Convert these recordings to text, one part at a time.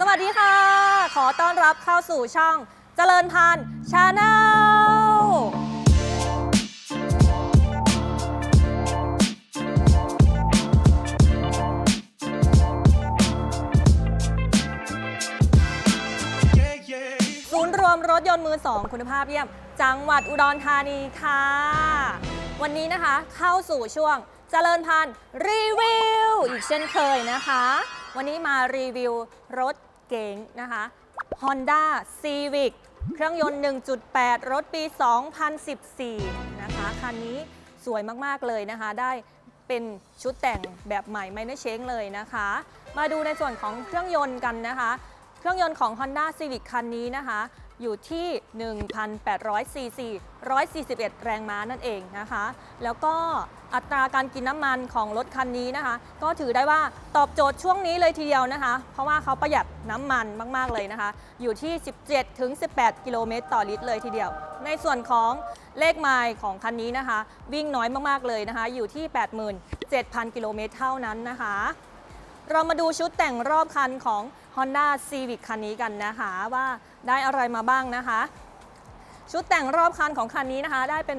สวัสดีค่ะ ขอต้อนรับเข้าสู่ช่องเจริญพันธ์ชาแนลศูนย์รวมรถยนต์มือสองคุณภาพเยี่ยม จังหวัดอุดรธานีค่ะ วันนี้นะคะเข้าสู่ช่วงเจริญพันธ์รีวิวอีกเช่นเคยนะคะ วันนี้มารีวิวรถ เก๋งนะคะ Honda Civic เครื่องยนต์ 1.8 รถปี 2014 นะคะ คันนี้สวยมาก ๆ เลยนะคะ ได้เป็นชุดแต่งแบบใหม่ไม่ได้เช้งเลยนะคะ มาดูในส่วนของเครื่องยนต์กันนะคะ เครื่องยนต์ของ Honda Civic คันนี้นะคะ อยู่ที่ 1,800ซีซี141 แรงม้านั่นเองนะคะ แล้วก็อัตราการกินน้ำมันของรถคันนี้นะคะ ก็ถือได้ว่าตอบโจทย์ช่วงนี้เลยทีเดียวนะคะ เพราะว่าเขาประหยัดน้ำมันมาก ๆ เลยนะคะ อยู่ที่ 17ถึง18 กิโลเมตรต่อลิตรเลยทีเดียว ในส่วนของเลขไมล์ของคันนี้นะคะ วิ่งน้อยมาก ๆ เลยนะคะ อยู่ที่ 87,000 กิโลเมตรเท่านั้นนะคะ เรามาดูชุดแต่งรอบคันของ Honda Civic คันนี้กันนะคะว่าได้อะไรมาบ้างนะคะ ชุดแต่งรอบคันของคันนี้นะคะ ได้เป็น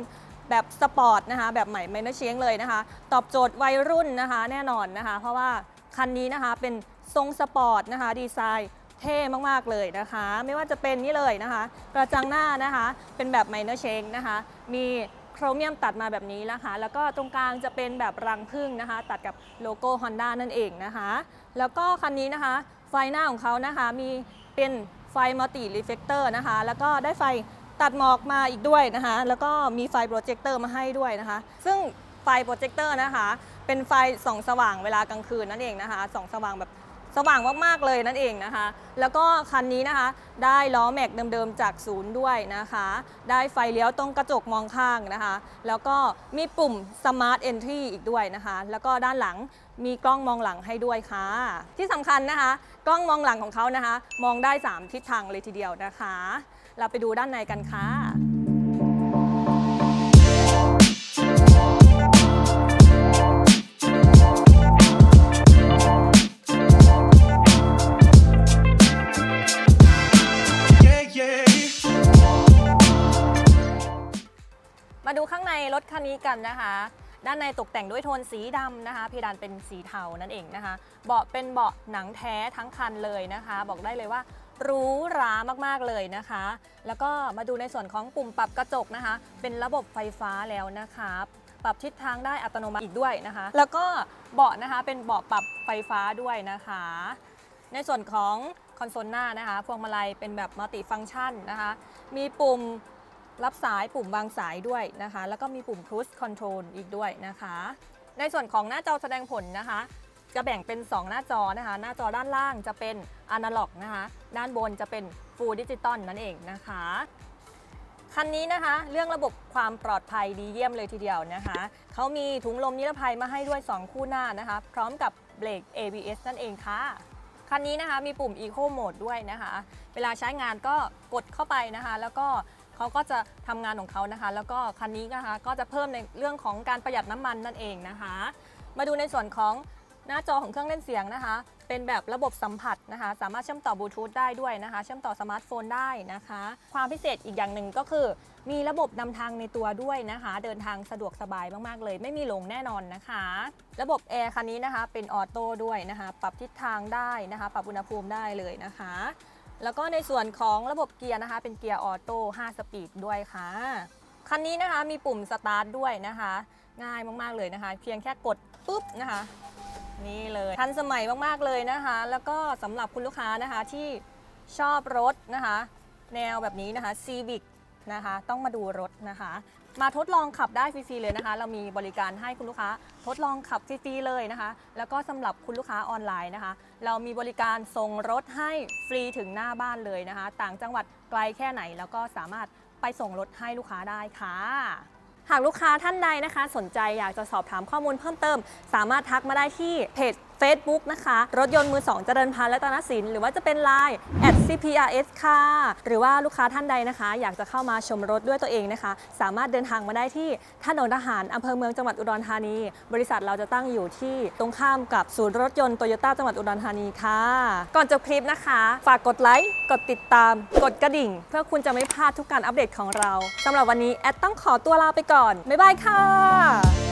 แบบสปอร์ตนะคะ แบบใหม่ไม่น่าเชียงเลยนะคะ ตอบโจทย์วัยรุ่นนะคะ แน่นอนนะคะ เพราะว่าคันนี้นะคะเป็นทรงสปอร์ตนะคะ ดีไซน์เท่มาก ๆ เลยนะคะ ไม่ว่าจะเป็นนี่เลยนะคะ กระจังหน้านะคะ เป็นแบบไมเนอร์เชงนะคะ มี โครเมียมตัดมาแบบนี้นะคะ แล้วก็ตรงกลางจะเป็นแบบรังผึ้งนะคะ ตัดกับโลโก้ Honda นั่นเองนะคะ แล้วก็คันนี้นะคะ ไฟหน้าของเขานะคะมีเป็นไฟมัลติรีเฟกเตอร์นะคะ แล้วก็ได้ไฟตัดหมอกมาอีกด้วยนะคะ แล้วก็มีไฟโปรเจคเตอร์มาให้ด้วยนะคะ ซึ่งไฟโปรเจคเตอร์นะคะ เป็นไฟส่องสว่างเวลากลางคืนนั่นเองนะคะส่องสว่างแบบ สว่างมากๆเลยนั่นเองนะคะ แล้วก็คันนี้นะคะ ได้ล้อแม็กเดิมๆจากศูนย์ด้วยนะคะ ได้ไฟเลี้ยวตรงกระจกมองข้างนะคะ แล้วก็มีปุ่ม Smart Entry อีกด้วยนะคะ แล้วก็ด้านหลังมีกล้องมองหลังให้ด้วยค่ะ ที่สำคัญนะคะ กล้องมองหลังของเขานะคะ มองได้ 3 ทิศทางเลยทีเดียวนะคะ เราไปดูด้านในกันค่ะาดูข้างในรถคันนี้กันนะคะ ด้านในตกแต่งด้วยโทนสีดำนะคะ เพดานเป็นสีเทานั่นเองนะคะ เบาะเป็นเบาะหนังแท้ทั้งคันเลยนะคะ บอกได้เลยว่าหรูหรามากๆเลยนะคะ แล้วก็มาดูในส่วนของปุ่มปรับกระจกนะคะ เป็นระบบไฟฟ้าแล้วนะคะปรับทิศทางได้อัตโนมัติอีกด้วยนะคะ แล้วก็เบาะนะคะเป็นเบาะปรับไฟฟ้าด้วยนะคะ ในส่วนของคอนโซลหน้านะคะ พวงมาลัยเป็นแบบมัลติฟังก์ชันนะคะ มีปุ่ม รับสายปุ่มวางสายด้วยนะคะ แล้วก็มีปุ่ม cruise control อีกด้วยนะคะ ในส่วนของหน้าจอแสดงผลนะคะ จะแบ่งเป็น 2 หน้าจอนะคะ หน้าจอด้านล่างจะเป็นอนาล็อกนะคะ ด้านบนจะเป็น Full Digital นั่นเองนะคะคันนี้นะคะเรื่องระบบความปลอดภัยดีเยี่ยมเลยทีเดียวนะคะเขามีถุงลมนิรภัยมาให้ด้วย 2 คู่หน้านะคะ พร้อมกับเบรก ABS นั่นเองค่ะ คันนี้นะคะมีปุ่ม Eco Mode ด้วยนะคะ เวลาใช้งานก็กดเข้าไปนะคะ แล้วก็ เขาก็จะทำงานของเขานะคะ แล้วก็คันนี้นะคะก็จะเพิ่มในเรื่องของการประหยัดน้ำมันนั่นเองนะคะ มาดูในส่วนของหน้าจอของเครื่องเล่นเสียงนะคะ เป็นแบบระบบสัมผัสนะคะ สามารถเชื่อมต่อบลูทูธได้ด้วยนะคะ เชื่อมต่อสมาร์ทโฟนได้นะคะ ความพิเศษอีกอย่างหนึ่งก็คือ มีระบบนำทางในตัวด้วยนะคะ เดินทางสะดวกสบายมาก ๆ เลย ไม่มีหลงแน่นอนนะคะ ระบบแอร์คันนี้นะคะ เป็นออโต้ด้วยนะคะ ปรับทิศทางได้นะคะ ปรับอุณหภูมิได้เลยนะคะ แล้วก็ในส่วนของระบบเกียร์นะคะ เป็นเกียร์ออโต้5สปีดด้วยค่ะ คันนี้นะคะมีปุ่มสตาร์ทด้วยนะคะ ง่ายมาก ๆ เลยนะคะ เพียงแค่กดปุ๊บนะคะ นี่เลยทันสมัยมาก ๆ เลยนะคะ แล้วก็สำหรับคุณลูกค้านะคะที่ชอบรถนะคะ แนวแบบนี้นะคะ Civic นะคะ ต้องมาดูรถนะคะ มาทดลองขับได้ฟรีๆเลยนะคะ เรามีบริการให้คุณลูกค้าทดลองขับฟรีๆเลยนะคะ แล้วก็สำหรับคุณลูกค้าออนไลน์นะคะ เรามีบริการส่งรถให้ฟรีถึงหน้าบ้านเลยนะคะ ต่างจังหวัดไกลแค่ไหน แล้วก็สามารถไปส่งรถให้ลูกค้าได้ค่ะหากลูกค้าท่านใดนะคะ สนใจอยากจะสอบถามข้อมูลเพิ่มเติม สามารถทักมาได้ที่เพจ Facebook นะคะ รถยนต์มือ2เจริญพันธ์และตนสิน หรือว่าจะเป็น Line at cprs ค่ะ หรือว่าลูกค้าท่านใดนะคะ อยากจะเข้ามาชมรถด้วยตัวเองนะคะ สามารถเดินทางมาได้ที่ถนนทหารอำเภอเมืองจังหวัดอุดรธานี บริษัทเราจะตั้งอยู่ที่ตรงข้ามกับศูนย์รถยนต์โตโยต้าจังหวัดอุดรธานีค่ะ ก่อนจบคลิปนะคะ ฝากกดไลค์กดติดตาม กดกระดิ่ง เพื่อคุณจะไม่พลาดทุกการอัปเดตของเราสำหรับวันนี้แอดต้องขอตัวลาไปก่อนบ๊ายบายค่ะ